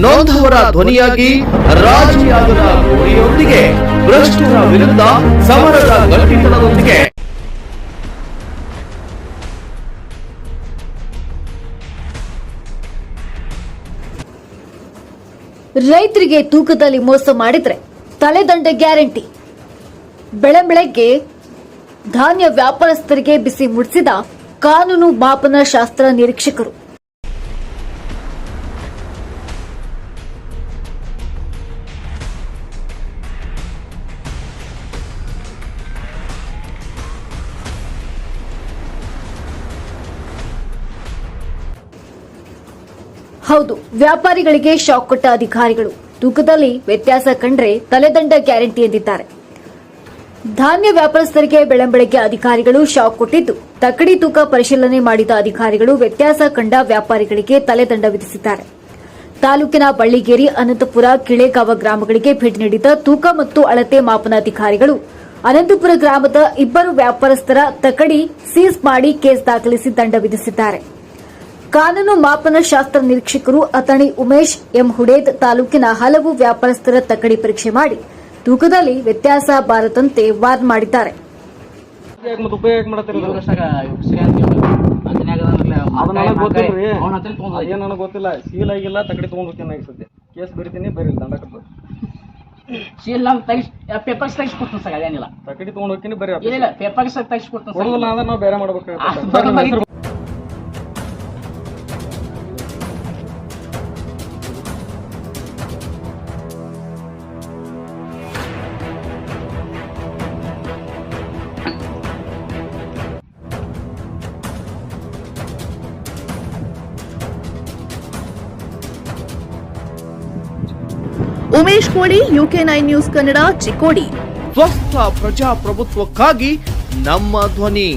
ನೊಂದವರ ಧ್ವನಿಯಾಗಿ ರಾಜಿಯಾಗದ ಗುರಿಯೊಂದಿಗೆ ಭ್ರಷ್ಟರ ವಿರುದ್ಧ ಸಮರದ ಗಟ್ಟಿತನದೊಂದಿಗೆ. ರೈತರಿಗೆ ತೂಕದಲ್ಲಿ ಮೋಸ ಮಾಡಿದ್ರೆ ತಲೆದಂಡೆ ಗ್ಯಾರಂಟಿ. ಬೆಳೆ ಬೆಳಗ್ಗೆ ಧಾನ್ಯ ವ್ಯಾಪಾರಸ್ಥರಿಗೆ ಬಿಸಿ ಮುಡಿಸಿದ ಕಾನೂನು ಮಾಪನ ಶಾಸ್ತ್ರ ನಿರೀಕ್ಷಕರು. ಹೌದು, ವ್ಯಾಪಾರಿಗಳಿಗೆ ಶಾಕ್ ಕೊಟ್ಟ ಅಧಿಕಾರಿಗಳು. ತೂಕದಲ್ಲಿ ವ್ಯತ್ಯಾಸ ಕಂಡ್ರೆ ತಲೆದಂಡ ಗ್ಯಾರಂಟಿ ಎಂದಿದ್ದಾರೆ. ಧಾನ್ಯ ವ್ಯಾಪಾರಸ್ಥರಿಗೆ ಬೆಳಂಬೆಳಗ್ಗೆ ಅಧಿಕಾರಿಗಳು ಶಾಕ್ ಕೊಟ್ಟಿದ್ದು, ತಕ್ಕಡಿ ತೂಕ ಪರಿಶೀಲನೆ ಮಾಡಿದ ಅಧಿಕಾರಿಗಳು ವ್ಯತ್ಯಾಸ ಕಂಡ ವ್ಯಾಪಾರಿಗಳಿಗೆ ತಲೆದಂಡ ವಿಧಿಸಿದ್ದಾರೆ. ತಾಲೂಕಿನ ಬಳ್ಳಿಗೇರಿ, ಅನಂತಪುರ, ಕಿಳೆಗಾವ ಗ್ರಾಮಗಳಿಗೆ ಭೇಟಿ ನೀಡಿದ ತೂಕ ಮತ್ತು ಅಳತೆ ಮಾಪನ ಅಧಿಕಾರಿಗಳು, ಅನಂತಪುರ ಗ್ರಾಮದ ಇಬ್ಬರು ವ್ಯಾಪಾರಸ್ಥರ ತಕಡಿ ಸೀಸ್ ಮಾಡಿ ಕೇಸ್ ದಾಖಲಿಸಿ ದಂಡ ವಿಧಿಸಿದ್ದಾರೆ. ಕಾನೂನು ಮಾಪನ ಶಾಸ್ತ್ರ ನಿರೀಕ್ಷಕರು ಅತಣಿ ಉಮೇಶ್ ಎಂ ಹುಡೇದ್ ತಾಲೂಕಿನ ಹಲವು ವ್ಯಾಪಾರಸ್ಥರ ತಕ್ಕಡಿ ಪರೀಕ್ಷೆ ಮಾಡಿ ತೂಕದಲ್ಲಿ ವ್ಯತ್ಯಾಸ ಬಾರದಂತೆ ವಾರ್ ಮಾಡಿದ್ದಾರೆ. ನನಗೆ ಗೊತ್ತಿಲ್ಲ. ಸೀಲ್ ಆಗಿಲ್ಲ ತಗಡಿ ತೊಗೊಂಡ್ಬಿಡ್ತೀನಿ ಸದ್ಯ. ಕೇಸ್ ಬರಿತೀನಿ ದಂಡ ಸೀಲ್ ತೆಗಿಸ್ ಪೇಪರ್ಸ್ ತೆಗಿಸ್ಕೊಡ್ತೀನಿ ಸರ್ ಅದೇನಿಲ್ಲ. ತಕಡಿ ತಗೊಂಡು ಹೋಗ್ತೀನಿ ಬರೀ ಇಲ್ಲ ಇಲ್ಲ ಪೇಪರ್ಸ್ ತೆಗಿಸ್ಕೊಡ್ತೀನಿ ಸರ್. ಕೊಡೋದಿಲ್ಲ ಅಂದ್ರೆ ನಾವು ಬೇರೆ ಆ, Umesh Koli UK nine news Kannada Chikkodi. ಸ್ವಸ್ಥ ಪ್ರಜಾಪ್ರಭುತ್ವಕ್ಕಾಗಿ ನಮ್ಮ ಧ್ವನಿ.